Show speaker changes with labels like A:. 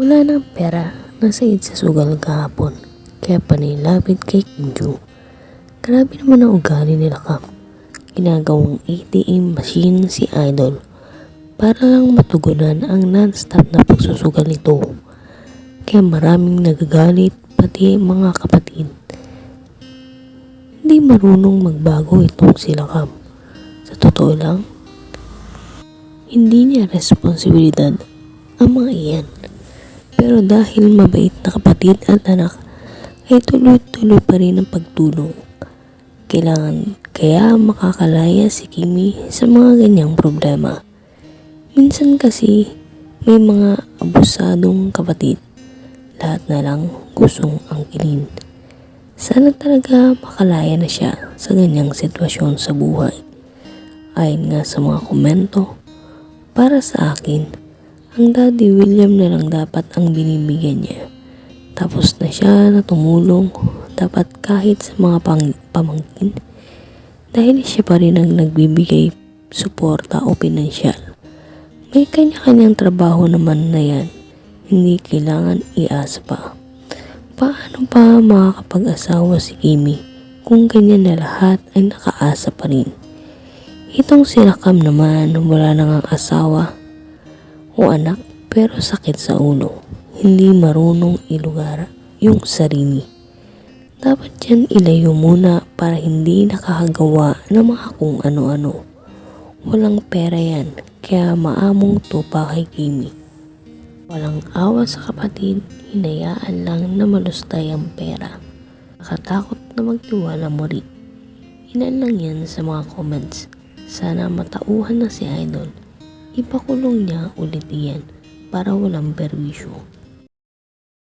A: Wala nang pera, nasaid sa sugal kahapon. Kaya panilapit kay Kinju. Grabe naman ang ugali nila Kam. Ginagawang ATM machine si Idol para lang matugunan ang non-stop na pagsusugal nito. Kaya maraming nagagalit pati mga kapatid. Hindi marunong magbago itong sila Kam. Sa totoo lang, hindi niya responsibilidad ang mga iyan. Pero dahil mabait na kapatid at anak, ay tuloy-tuloy pa rin ang pagtulong. Kailangan kaya makakalaya si Kimi sa mga ganyang problema. Minsan kasi may mga abusadong kapatid. Lahat na lang gustong angkinin. Sana talaga makalaya na siya sa ganyang sitwasyon sa buhay. Ayon nga sa mga komento, para sa akin, ang Daddy William na lang dapat ang binibigyan niya. Tapos na siya na tumulong, dapat kahit sa mga pang- pamangkin, dahil siya pa rin ang nagbibigay suporta o pinansyal. May kanya-kanyang trabaho naman na yan, hindi kailangan iasa pa. Paano pa makakapag-asawa si Kimi kung ganyan na lahat ay nakaasa pa rin? Itong si Rakam naman, wala nang ang asawa o anak pero sakit sa ulo. Hindi marunong ilugar yung sarili. Dapat yan ilayo muna para hindi nakakagawa ng mga kung ano-ano. Walang pera yan, kaya maamong tupa kay Kimi. Walang awa sa kapatid, hinayaan lang na malustay ang pera. Nakatakot na magtiwala mo rin. Ilan lang yan sa mga comments. Sana matauhan na si Idol. Ipakulong niya ulit iyan para walang perwisyo.